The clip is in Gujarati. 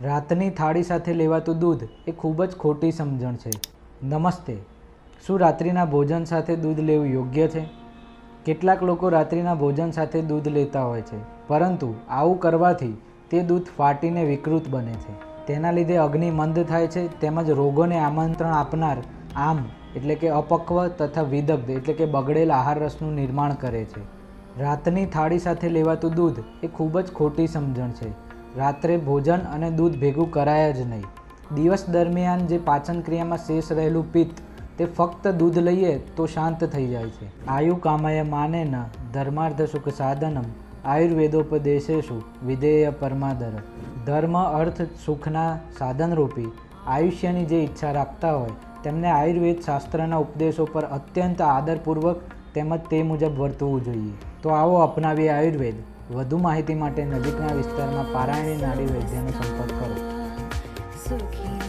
રાતની થાળી સાથે લેવાતું દૂધ એ ખૂબ જ ખોટી સમજણ છે. નમસ્તે. શું રાત્રિના ભોજન સાથે દૂધ લેવું યોગ્ય છે? કેટલાક લોકો રાત્રિના ભોજન સાથે દૂધ લેતા હોય છે, પરંતુ આવું કરવાથી તે દૂધ ફાટીને વિકૃત બને છે. તેના લીધે અગ્નિ મંદ થાય છે, તેમજ રોગોને આમંત્રણ આપનાર આમ એટલે કે અપક્વ તથા વિદગ્ધ એટલે કે બગડેલ આહાર રસનું નિર્માણ કરે છે. રાતની થાળી સાથે લેવાતું દૂધ એ ખૂબ જ ખોટી સમજણ છે. રાત્રે ભોજન અને દૂધ ભેગું કરાય જ નહીં. દિવસ દરમિયાન જે પાચન ક્રિયામાં શેષ રહેલું પિત્ત, તે ફક્ત દૂધ લઈએ તો શાંત થઈ જાય છે. આયુ કામાય માને ન ધર્માર્થ સુખ સાધનમ આયુર્વેદોપદેશેશુ વિધેય પરમાદર. ધર્મ, અર્થ, સુખના સાધનરૂપી આયુષ્યની જે ઈચ્છા રાખતા હોય, તેમને આયુર્વેદ શાસ્ત્રના ઉપદેશો પર અત્યંત આદરપૂર્વક તેમજ તે મુજબ વર્તવું જોઈએ. તો આવો અપનાવીએ આયુર્વેદ. વધુ માહિતી માટે નજીકના વિસ્તારમાં પારાયણી નાડી વૈદ્યનો સંપર્ક કરો.